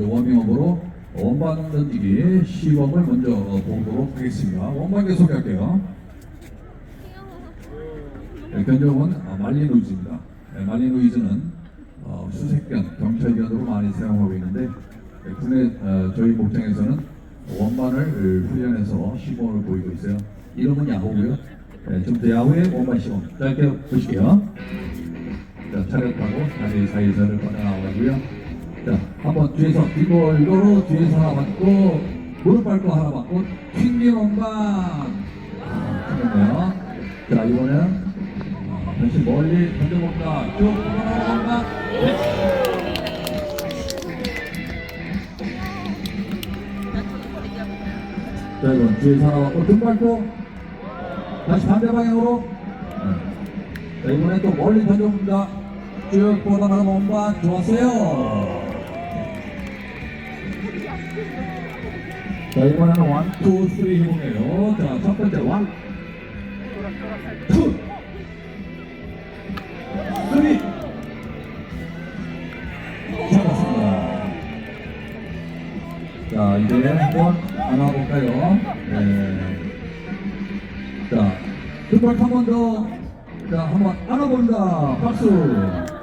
먼저 워밍업으로 원반 던지기 시범을 먼저 어, 보도록 하겠습니다. 원반계 소개할게요. 네, 견적은 어, 말리노이즈입니다. 네, 말리노이즈는 어, 수색견, 경찰견으로 많이 사용하고 있는데 네, 국내 어, 저희 목장에서는 원반을 훈련해서 시범을 보이고 있어요. 이름은 야호고요. 네, 지금부터 야호의 원반 시범 짧게 보실게요. 자, 차렷하고 다리 사이사를 꺼내나오고요. 자, 한번 뒤에서 이걸로 뒤에서 하나 맞고 무릎 밟고 하나 맞고 튕긴 원반. 아, 튕겼네요. 자, 이번엔 어, 다시 멀리 던져볼까? 쭉 원반. 자, 이번 뒤에서 하나 맞고 등 밟고 다시 반대 방향으로. 네. 자, 이번에 또 멀리 던져봅니다. 쭉 뻗어나가는 원반 좋았어요. 자, 이번에는 원, 투, 쓰리 해보네요. 자, 첫 번째 원, 투, 쓰리. 잡았습니다. 자, 이제 한번 안아볼까요? 네. 자, 등발 한번 더. 자, 한번 안아봅니다. 박수.